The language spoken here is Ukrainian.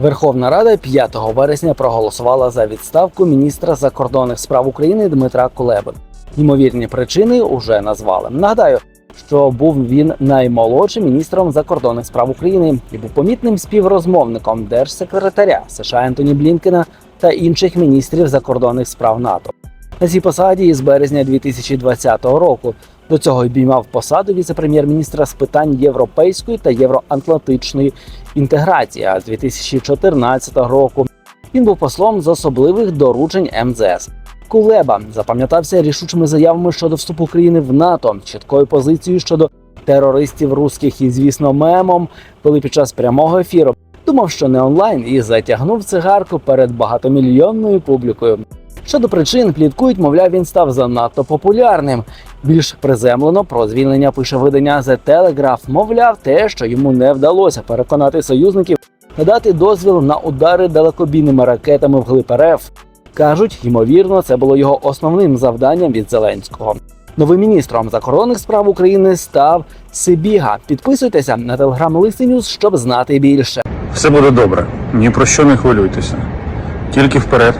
Верховна Рада 5 вересня проголосувала за відставку міністра закордонних справ України Дмитра Кулеби. Ймовірні причини уже назвали. Нагадаю, що був він наймолодшим міністром закордонних справ України і був помітним співрозмовником держсекретаря США Ентоні Блінкена та інших міністрів закордонних справ НАТО. На цій посаді із березня 2020 року до цього обіймав посаду віце-прем'єр-міністра з питань європейської та євроатлантичної інтеграції. А з 2014 року він був послом з особливих доручень МЗС. Кулеба запам'ятався рішучими заявами щодо вступу України в НАТО, чіткою позицією щодо терористів русських і, звісно, мемом, коли під час прямого ефіру думав, що не онлайн, і затягнув цигарку перед багатомільйонною публікою. Щодо причин, пліткують, мовляв, він став занадто популярним. Більш приземлено про звільнення пише видання The Telegraph, мовляв, те, що йому не вдалося переконати союзників надати дозвіл на удари далекобійними ракетами вглиб РФ. Кажуть, ймовірно, це було його основним завданням від Зеленського. Новим міністром закордонних справ України став Сибіга. Підписуйтеся на телеграм Лисинюс, щоб знати більше. Все буде добре. Ні про що не хвилюйтеся. Тільки вперед